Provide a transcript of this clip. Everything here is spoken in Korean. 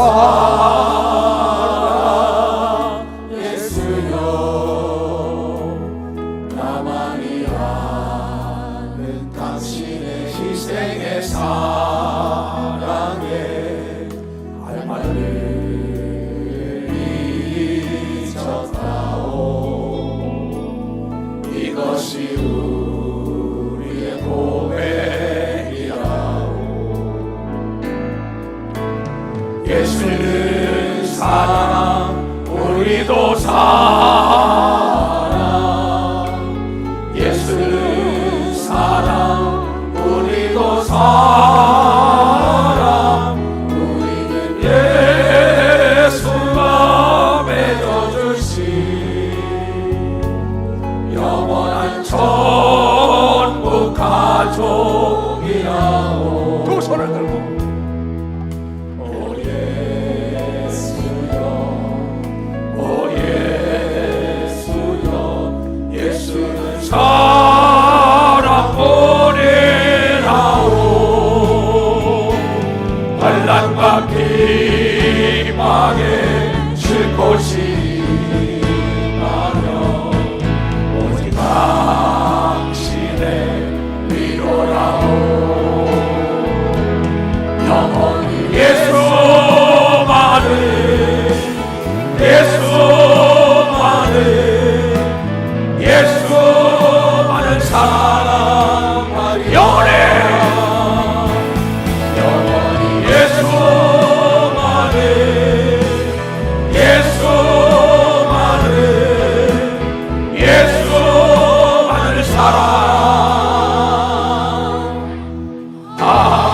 Oh. 예수는 사랑 우리도 사랑. 예수는 사랑 우리도 사랑. 우리는 예수가 맺어주신 영원한 천국 가족이라고. 두 손을 들고. 바퀴 망에 쉴 곳이 아.